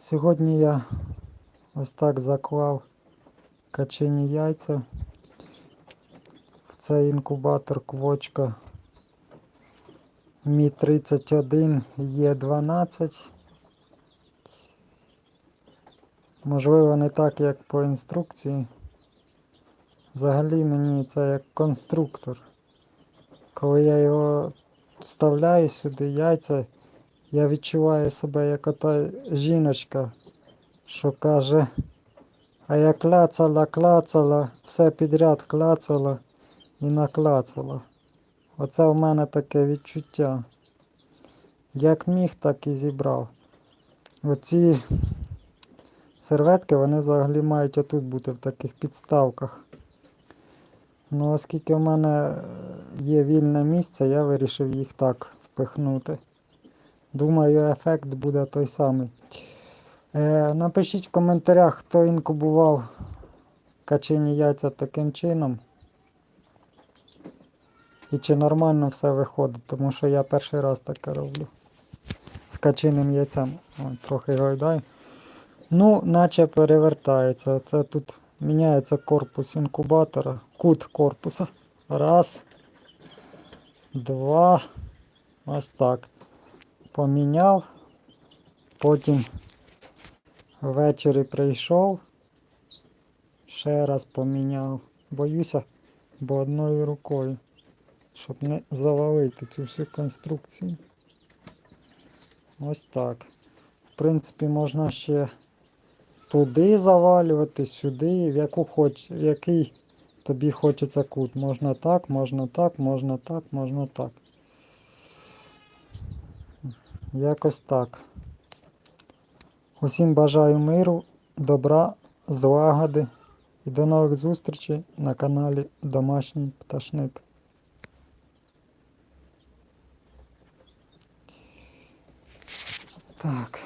Сьогодні я ось так заклав качині яйця в цей інкубатор квочка Мі 31 є 12. Можливо, не так, як по інструкції. Взагалі мені це як конструктор. Коли я його вставляю сюди яйця, я відчуваю себе як ота жіночка, що каже, а я кляцала, клацала, все підряд клацала і наклацала. Оце в мене таке відчуття. Як міг, так і зібрав. Оці серветки, вони взагалі мають отут бути в таких підставках. Ну, оскільки в мене е, є вільне місце, я вирішив їх так впихнути. Думаю, ефект буде той самий. Е, напишіть в коментарях, хто інкубував качині яйця таким чином. І чи нормально все виходить, тому що я перший раз таке роблю. З качиним яйцем. О, трохи гойдай. Ну, наче перевертається. Це тут міняється корпус інкубатора, кут корпуса. Раз. Два. Ось так. Поміняв. Потім ввечері прийшов. Ще раз поміняв. Боюся, бо одною рукою. Щоб не завалити цю всю конструкцію. Ось так. В принципі, можна ще туди завалювати, сюди, в яку хоч, в який тобі хочеться кут. Можна так, можна так, можна так, можна так. Якось так. Усім бажаю миру, добра, злагоди і до нових зустрічей на каналі Домашній Пташник. Так.